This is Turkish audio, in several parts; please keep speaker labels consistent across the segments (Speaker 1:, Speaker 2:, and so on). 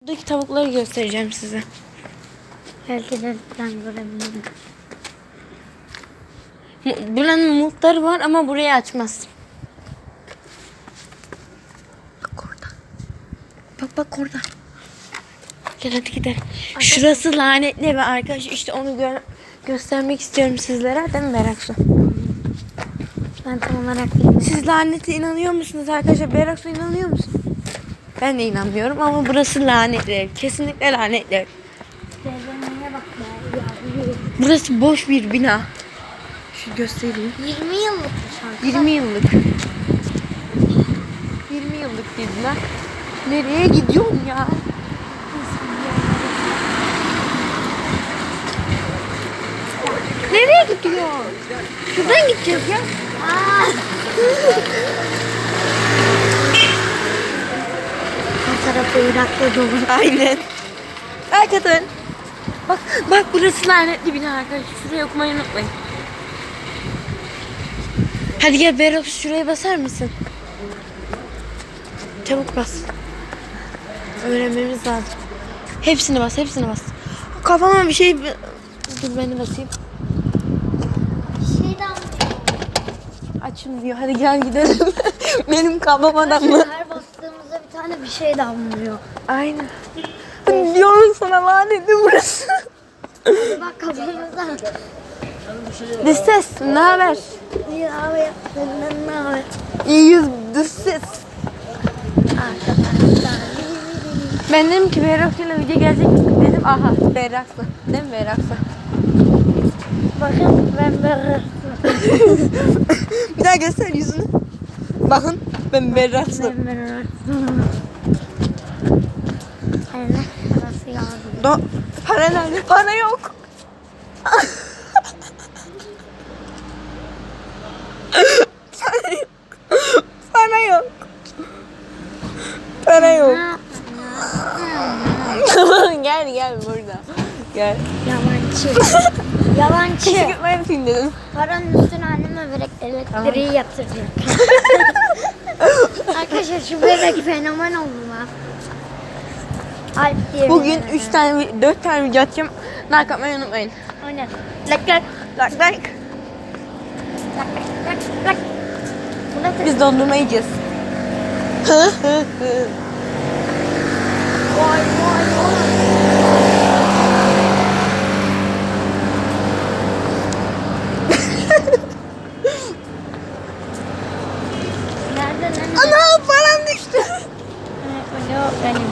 Speaker 1: Buradaki tavukları göstereceğim size.
Speaker 2: Belki de ben görebilirim.
Speaker 1: Buranın multları var ama burayı açmaz. Bak orada. Bak bak orada. Gel hadi gidelim. Şurası lanetli ve arkadaş işte onu gö- göstermek istiyorum sizlere. Değil mi Beraksu?
Speaker 2: Ben tam olarak bilmiyorum.
Speaker 1: Siz lanete inanıyor musunuz arkadaşlar? Beraksu inanıyor musun? Ben de inanmıyorum ama burası lanetli. ev. Kesinlikle lanetli. ev. Burası boş bir bina. Şu göstereyim.
Speaker 2: 20 yıllık şarkı.
Speaker 1: 20 yıllık. 20 yıllık dediler. Nereye gidiyorsun ya? Nereye gidiyorsun? Şuradan gideceğiz ya.
Speaker 2: Irak'la dolu.
Speaker 1: Aynen. Hakikaten. Bak bak burası lanetli bina arkadaşlar. Şuraya okumayı unutmayın. Hadi gel Berox şuraya basar mısın? Çabuk bas. Öğrenmemiz lazım. Hepsini bas, hepsini bas. Kafama bir şey... Dur ben de basayım.
Speaker 2: Şeyden
Speaker 1: Açın diyor. Hadi gel gidelim. Benim kafama damla.
Speaker 2: Bir şey damlıyor.
Speaker 1: Aynen. Diyorum sana lanetli burası.
Speaker 2: Bak kafamızda.
Speaker 1: Dış ses, ne haber?
Speaker 2: Bir abi senden ne haber?
Speaker 1: İyiyiz, ses.
Speaker 2: Arkadaşlar.
Speaker 1: Ben dedim ki Berrak'la video gelecek? Dedim aha Berrak'la. Değil mi Berrak'la?
Speaker 2: Bakın ben böyle.
Speaker 1: Bir daha göster yüzünü. Bakın ben Berrak'la.
Speaker 2: Ben böyle. Anne, burası yağdı.
Speaker 1: Do para nerede? Para yok. para yok. Para yok. Para yok. gel gel burada. Gel.
Speaker 2: Yalancı. Yalancı.
Speaker 1: Çıkıp ben yapayım dedim.
Speaker 2: Paranın üstüne anneme vererek elektriği yatıracak. Arkadaşlar şu bebek fenomen oldu lan. Alp diye
Speaker 1: Bugün
Speaker 2: bir
Speaker 1: 3 tane, 4 tane video atacağım. Like atmayı unutmayın.
Speaker 2: Aynen.
Speaker 1: Like like. Like like.
Speaker 2: Lak. Bu da
Speaker 1: Biz dondurma yiyeceğiz.
Speaker 2: Vay vay vay.
Speaker 1: Ana param düştü.
Speaker 2: Alo benim.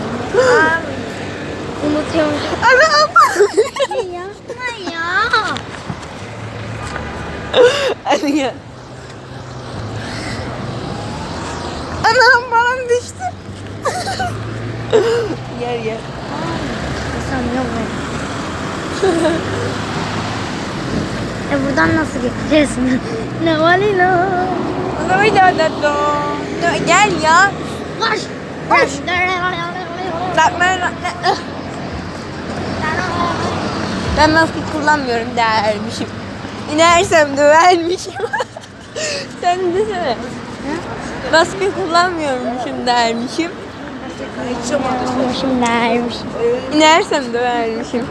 Speaker 2: Abi. Unutuyormuş.
Speaker 1: Ana param
Speaker 2: Yapma ya.
Speaker 1: Hadi gel. Anam param düştü. gel gel.
Speaker 2: Sanıyorum ben. e buradan nasıl gideceğiz? ne var
Speaker 1: da da da. Gel ya.
Speaker 2: Koş.
Speaker 1: Koş. Bak ben ben maske kullanmıyorum dermişim. İnersem dövermişim. Sen de söyle. Maske kullanmıyormuşum dermişim.
Speaker 2: Ermiş.
Speaker 1: İnersem dövermişim.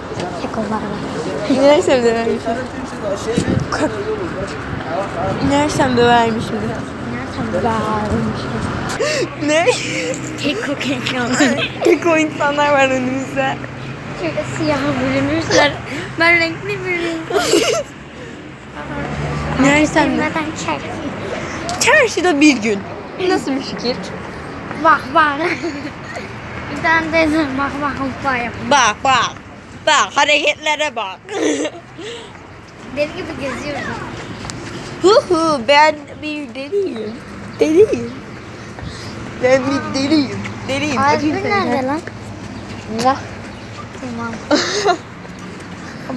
Speaker 1: İnersem dövermişim. İnersem dövermişim.
Speaker 2: Nereden bağırmış?
Speaker 1: Ne?
Speaker 2: Tek o kek
Speaker 1: Keko insanlar var önümüzde.
Speaker 2: Şöyle siyah bürünmüşler. Ben renkli bir renk.
Speaker 1: De.
Speaker 2: Neden çek?
Speaker 1: Çarşıda bir gün. Nasıl bir fikir?
Speaker 2: Bak bak. bir tane dedim bak bak mutfağa yap.
Speaker 1: Bak bak. Bak hareketlere bak.
Speaker 2: Deli gibi geziyorum.
Speaker 1: Hu hu ben bir deliyim. Deliyim. Ben bir deliyim. Deliyim. Seni.
Speaker 2: nerede lan?
Speaker 1: Muah.
Speaker 2: Tamam.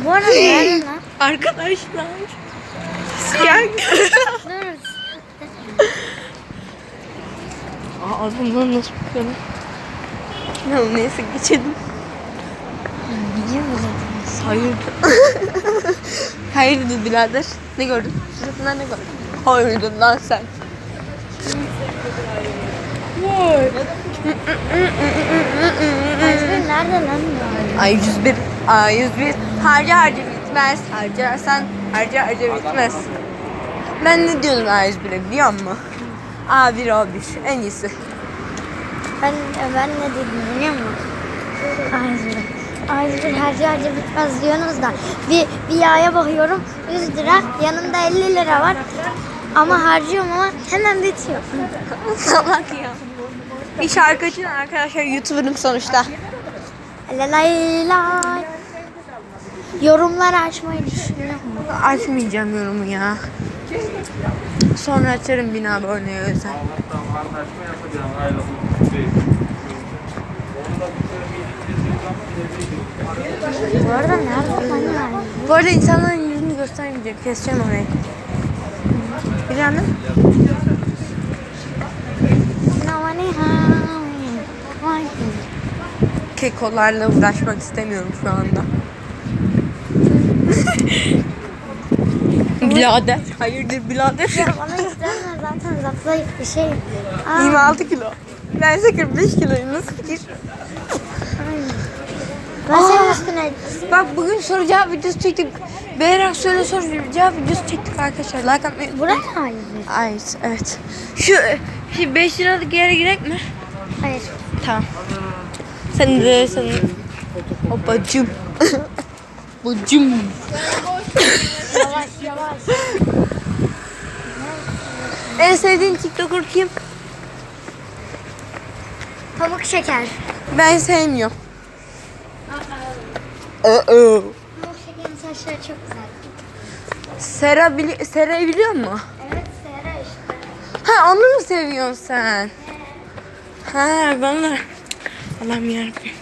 Speaker 2: Bu arada nerede lan?
Speaker 1: Arkadaşlar. Siyah.
Speaker 2: Dur.
Speaker 1: Aa ağzımdan nasıl bakıyorum? Ya neyse geçelim.
Speaker 2: Biliyor musun?
Speaker 1: Hayırdır? Hayırdır birader? Ne gördün? Suratından ne gördün? Hayırdır lan sen? Vay.
Speaker 2: Nerede? lan ya?
Speaker 1: Ay 101. Ay 101. Harca harca bitmez. Harcarsan harca harca bitmez. Ben ne diyordum A101'e biliyor musun? A1 O1 en iyisi.
Speaker 2: Ben ben ne dedim biliyor musun? A101. A101 harcı harcı bitmez diyorsunuz da bir, bir yağa bakıyorum 100 lira yanında 50 lira var ama harcıyorum ama hemen bitiyor.
Speaker 1: Salak ya. Bir şarkıcı arkadaşlar YouTuber'ım sonuçta.
Speaker 2: Lay lay. Yorumları açmayı düşünüyorum.
Speaker 1: Açmayacağım yorumu ya. Sonra açarım bina aboneye özel.
Speaker 3: Bir
Speaker 2: Bu arada nerede lan yani?
Speaker 1: Bu arada insanların yüzünü göstermeyecek. Keseceğim orayı. Biliyor musun? Kekolarla uğraşmak istemiyorum şu anda. birader. Hayırdır birader?
Speaker 2: Bana isteme zaten zayıf bir şey. Aa,
Speaker 1: 26 kilo. Ben ise 45 kiloyum. Nasıl fikir?
Speaker 2: ben senin üstüne
Speaker 1: Bak bugün soru cevap videosu çektik. Beğenerek söyle soru cevap videosu çektik arkadaşlar. Like atmayı
Speaker 2: Buraya hayır.
Speaker 1: Ay evet. Şu, şu 5 liralık yere girek mi?
Speaker 2: Hayır.
Speaker 1: Tamam. Sen de sen. Babacım. Babacım.
Speaker 2: Yavaş yavaş.
Speaker 1: En sevdiğin TikToker kim?
Speaker 2: Pamuk şeker.
Speaker 1: Ben sevmiyorum.
Speaker 2: Pamuk şekerin saçları çok güzel.
Speaker 1: Sera bili Sera'yı biliyor musun?
Speaker 2: Evet Sera işte.
Speaker 1: Ha onu mu seviyorsun sen? Ha bana. Allah'ım yarabbim.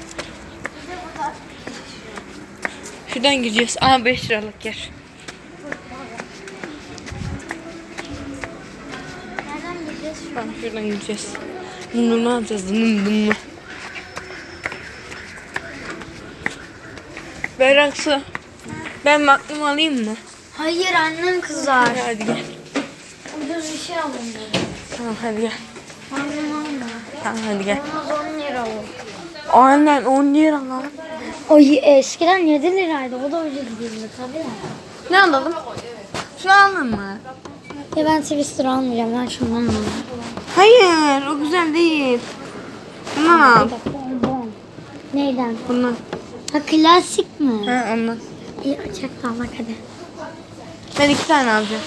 Speaker 1: Şuradan gireceğiz. Aa 5 liralık yer. Tamam şuradan gireceğiz. Dındırma alacağız. Dındırma. Berrak su. Ben maklum alayım mı?
Speaker 2: Hayır annem kızar.
Speaker 1: Hadi gel.
Speaker 2: Ucuz bir şey alın.
Speaker 1: Tamam hadi gel.
Speaker 2: Annem alma.
Speaker 1: Tamam hadi gel.
Speaker 2: Olmaz 10 lira o.
Speaker 1: Aynen 10 lira lan.
Speaker 2: O eskiden 7 liraydı. O da ucuz değildi tabii.
Speaker 1: Ne alalım? Şunu alalım mı?
Speaker 2: Ya ben Twister almayacağım. Ben şundan alacağım.
Speaker 1: Hayır o güzel değil. Bundan al.
Speaker 2: Neyden?
Speaker 1: Bundan.
Speaker 2: Ha klasik mi?
Speaker 1: Ha ondan.
Speaker 2: İyi açak almak hadi.
Speaker 1: Ben iki tane alacağım.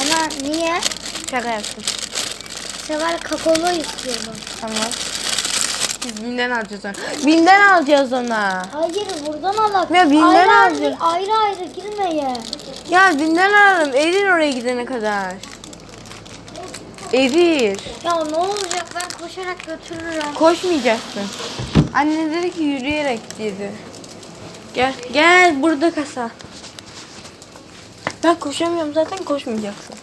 Speaker 2: Ama niye?
Speaker 1: Şaka yaptım.
Speaker 2: Sever kakaolu istiyordum.
Speaker 1: Tamam. Biz binden alacağız onu. Binden alacağız ona.
Speaker 2: Hayır buradan alak.
Speaker 1: Ya binden
Speaker 2: ayrı
Speaker 1: alacağız.
Speaker 2: ayrı, ayrı girmeye.
Speaker 1: Ya binden alalım. Erir oraya gidene kadar. Erir.
Speaker 2: Ya ne olacak ben koşarak götürürüm.
Speaker 1: Koşmayacaksın. Anne dedi ki yürüyerek dedi. Gel. Gel burada kasa. Ben koşamıyorum zaten koşmayacaksın.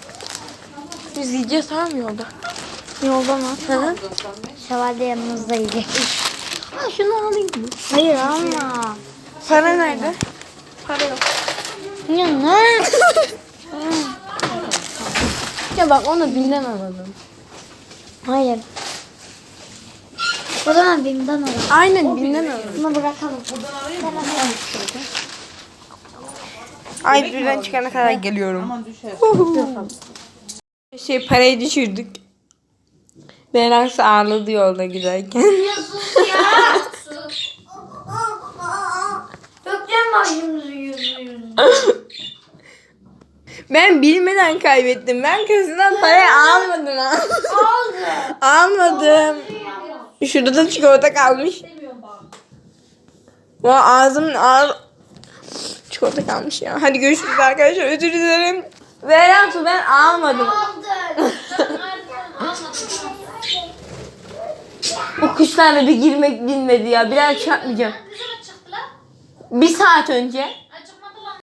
Speaker 1: Biz yiyeceğiz tamam yolda?
Speaker 2: Yolda mı?
Speaker 1: Hı hı.
Speaker 2: Şevval de yanımızda yiyecek.
Speaker 1: Ha şunu alayım mı?
Speaker 2: Hayır alma.
Speaker 1: Para nerede? Para yok.
Speaker 2: Ya ne?
Speaker 1: Ya bak onu binden alalım.
Speaker 2: Hayır. O zaman bimden alalım.
Speaker 1: Aynen binden alalım.
Speaker 2: Bunu bırakalım.
Speaker 1: Ay birden çıkana kadar geliyorum. Şey parayı düşürdük. Berat ağladı yolda giderken.
Speaker 2: Dökeceğim başımızı yüzü yüzü.
Speaker 1: ben bilmeden kaybettim. Ben kızından parayı almadım ha.
Speaker 2: Aldı.
Speaker 1: Almadım. Şurada da çikolata kalmış. O ağzımın ağır çikolata kalmış ya. Hadi görüşürüz arkadaşlar. Özür dilerim. Berat ben almadım. O kuşlarla bir girmek bilmedi ya. Biraz çarpmayacağım. Bir saat önce.